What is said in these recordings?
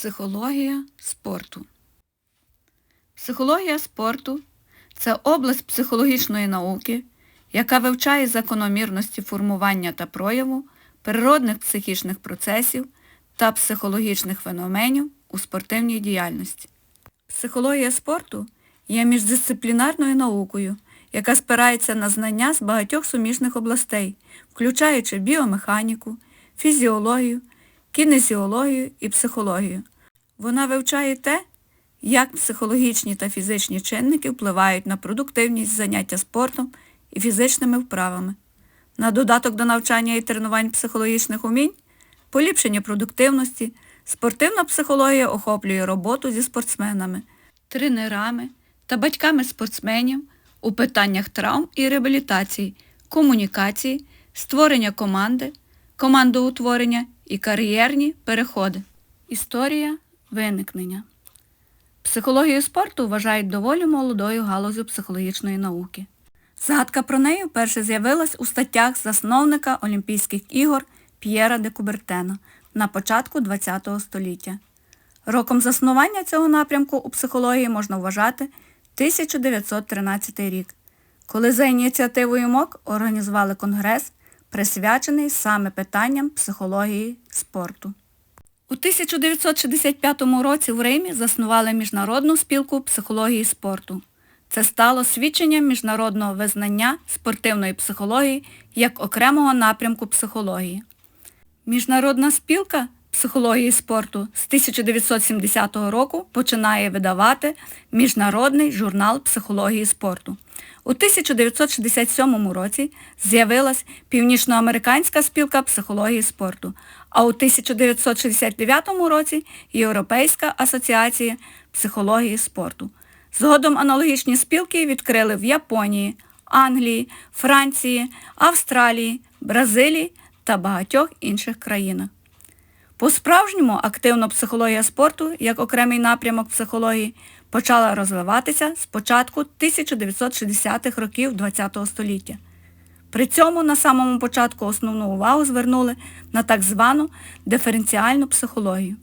Психологія спорту. Психологія спорту це область психологічної науки, яка вивчає закономірності формування та прояву природних психічних процесів та психологічних феноменів у спортивній діяльності. Психологія спорту є міждисциплінарною наукою, яка спирається на знання з багатьох суміжних областей, включаючи біомеханіку, фізіологію, кінезіологію і психологію. Вона вивчає те, як психологічні та фізичні чинники впливають на продуктивність заняття спортом і фізичними вправами. На додаток до навчання і тренувань психологічних умінь, поліпшення продуктивності, спортивна психологія охоплює роботу зі спортсменами, тренерами та батьками спортсменів у питаннях травм і реабілітації, комунікації, створення команди, командоутворення і кар'єрні переходи. Історія виникнення. Психологію спорту вважають доволі молодою галузю психологічної науки. Згадка про неї вперше з'явилась у статтях засновника Олімпійських ігор П'єра де Кубертена на початку ХХ століття. Роком заснування цього напрямку у психології можна вважати 1913 рік, коли за ініціативою МОК організували конгрес, присвячений саме питанням психології спорту. У 1965 році в Римі заснували Міжнародну спілку психології спорту. Це стало свідченням міжнародного визнання спортивної психології як окремого напрямку психології. Міжнародна спілка психології спорту з 1970 року починає видавати Міжнародний журнал психології спорту. У 1967 році з'явилась Північноамериканська спілка психології спорту, а у 1969 році Європейська асоціація психології спорту. Згодом аналогічні спілки відкрили в Японії, Англії, Франції, Австралії, Бразилії та багатьох інших країнах. По-справжньому активно психологія спорту, як окремий напрямок психології, почала розвиватися з початку 1960-х років ХХ століття. При цьому на самому початку основну увагу звернули на так звану диференціальну психологію,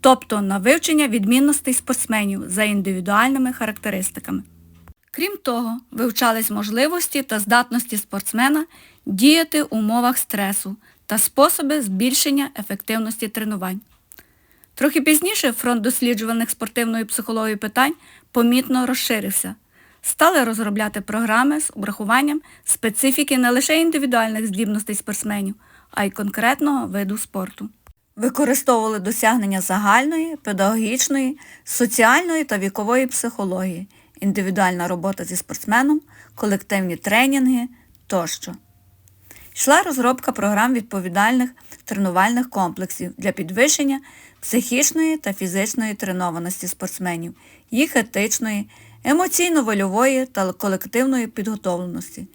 тобто на вивчення відмінностей спортсменів за індивідуальними характеристиками. Крім того, вивчались можливості та здатності спортсмена діяти в умовах стресу та способи збільшення ефективності тренувань. Трохи пізніше фронт досліджуваних спортивною психологією питань помітно розширився. Стали розробляти програми з обрахуванням специфіки не лише індивідуальних здібностей спортсменів, а й конкретного виду спорту. Використовували досягнення загальної, педагогічної, соціальної та вікової психології, індивідуальна робота зі спортсменом, колективні тренінги тощо. Йшла розробка програм відповідальних тренувальних комплексів для підвищення психічної та фізичної тренованості спортсменів, їх етичної, емоційно-вольової та колективної підготовленості.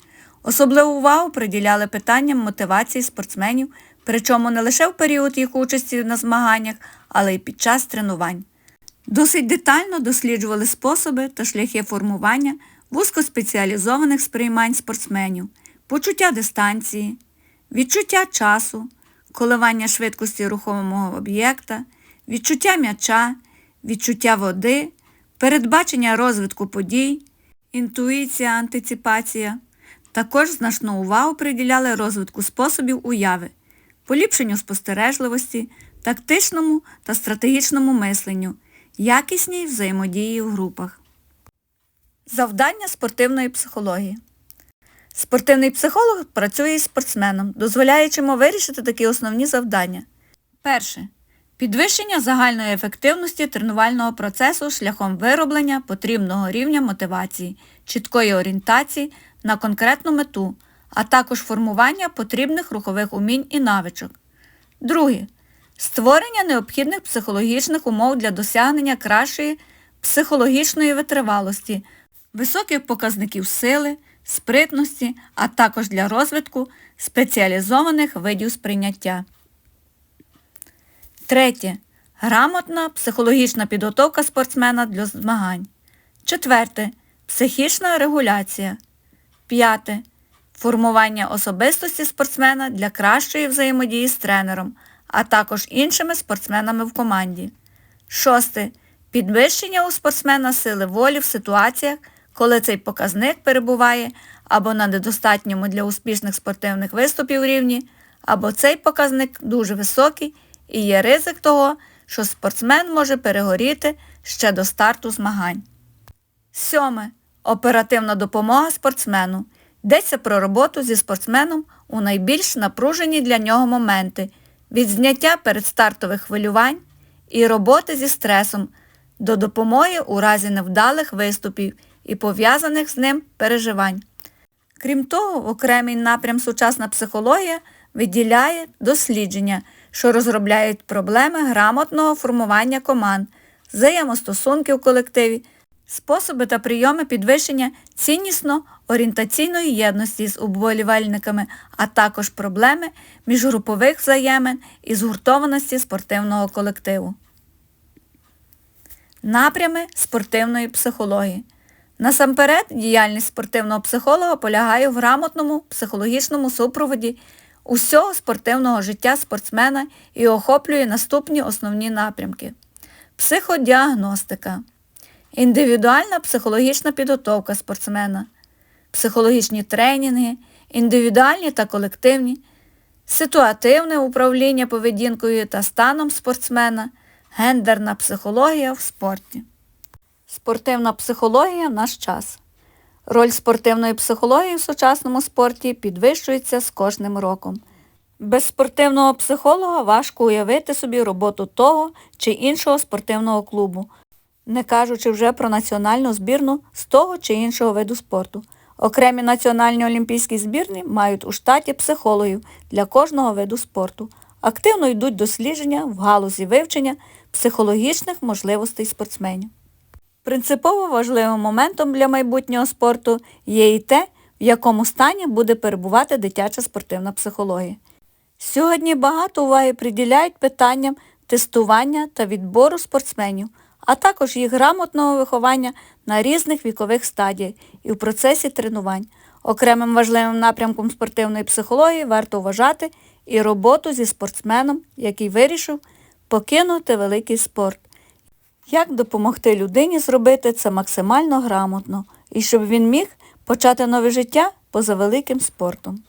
Особливу увагу приділяли питанням мотивації спортсменів, причому не лише в період їх участі на змаганнях, але й під час тренувань. Досить детально досліджували способи та шляхи формування вузькоспеціалізованих сприймань спортсменів, почуття дистанції, відчуття часу, коливання швидкості рухомого об'єкта, відчуття м'яча, відчуття води, передбачення розвитку подій, інтуїція, антиципація. Також значну увагу приділяли розвитку способів уяви, поліпшенню спостережливості, тактичному та стратегічному мисленню, якісній взаємодії в групах. Завдання спортивної психології. Спортивний психолог працює із спортсменом, дозволяючи йому вирішити такі основні завдання. Перше. Підвищення загальної ефективності тренувального процесу шляхом вироблення потрібного рівня мотивації, чіткої орієнтації на конкретну мету, а також формування потрібних рухових умінь і навичок. Друге. Створення необхідних психологічних умов для досягнення кращої психологічної витривалості, високих показників сили, спритності, а також для розвитку спеціалізованих видів сприйняття. Третє. Грамотна психологічна підготовка спортсмена для змагань. Четверте. Психічна регуляція. П'яте. Формування особистості спортсмена для кращої взаємодії з тренером, а також іншими спортсменами в команді. Шосте. Підвищення у спортсмена сили волі в ситуаціях, коли цей показник перебуває або на недостатньому для успішних спортивних виступів рівні, або цей показник дуже високий і є ризик того, що спортсмен може перегоріти ще до старту змагань. Сьоме. Оперативна допомога спортсмену. Йдеться про роботу зі спортсменом у найбільш напружені для нього моменти від зняття передстартових хвилювань і роботи зі стресом до допомоги у разі невдалих виступів і пов'язаних з ним переживань. Крім того, в окремий напрям сучасна психологія виділяє дослідження, що розробляють проблеми грамотного формування команд, взаємостосунки в колективі, способи та прийоми підвищення ціннісно-орієнтаційної єдності з обволівальниками, а також проблеми міжгрупових взаємин і згуртованості спортивного колективу. Напрями спортивної психології. Насамперед, діяльність спортивного психолога полягає в грамотному психологічному супроводі усього спортивного життя спортсмена і охоплює наступні основні напрямки. Психодіагностика, індивідуальна психологічна підготовка спортсмена, психологічні тренінги, індивідуальні та колективні, ситуативне управління поведінкою та станом спортсмена, гендерна психологія в спорті. Спортивна психологія наш час. Роль спортивної психології в сучасному спорті підвищується з кожним роком. Без спортивного психолога важко уявити собі роботу того чи іншого спортивного клубу, не кажучи вже про національну збірну з того чи іншого виду спорту. Окремі національні олімпійські збірні мають у штаті психологів для кожного виду спорту. Активно йдуть дослідження в галузі вивчення психологічних можливостей спортсменів. Принципово важливим моментом для майбутнього спорту є і те, в якому стані буде перебувати дитяча спортивна психологія. Сьогодні багато уваги приділяють питанням тестування та відбору спортсменів, а також їх грамотного виховання на різних вікових стадіях і в процесі тренувань. Окремим важливим напрямком спортивної психології варто вважати і роботу зі спортсменом, який вирішив покинути великий спорт. Як допомогти людині зробити це максимально грамотно і щоб він міг почати нове життя поза великим спортом?